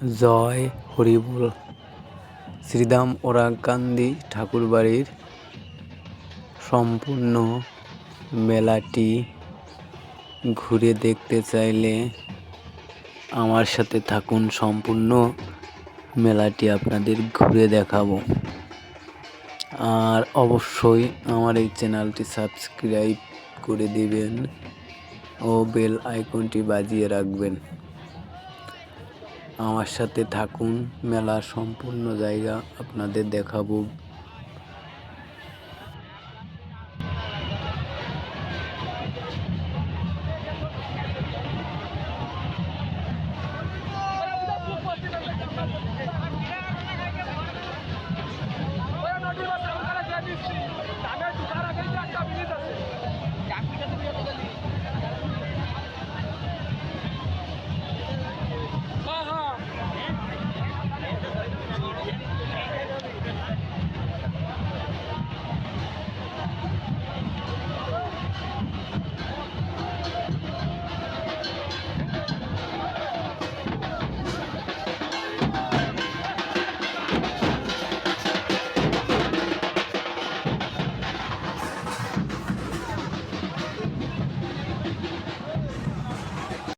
জয় হরিবোল। শ্রীদাম ওরাকান্দি ঠাকুরবাড়ির সম্পূর্ণ মেলাটি ঘুরে দেখতে চাইলে আমার সাথে থাকুন, সম্পূর্ণ মেলাটি আপনাদের ঘুরে দেখাবো। আর অবশ্যই আমার এই চ্যানেলটি সাবস্ক্রাইব করে দিবেন ও বেল আইকনটি বাজিয়ে রাখবেন। আমার সাথে থাকুন মেলা সম্পূর্ণ জায়গা আপনাদের দেখাবো।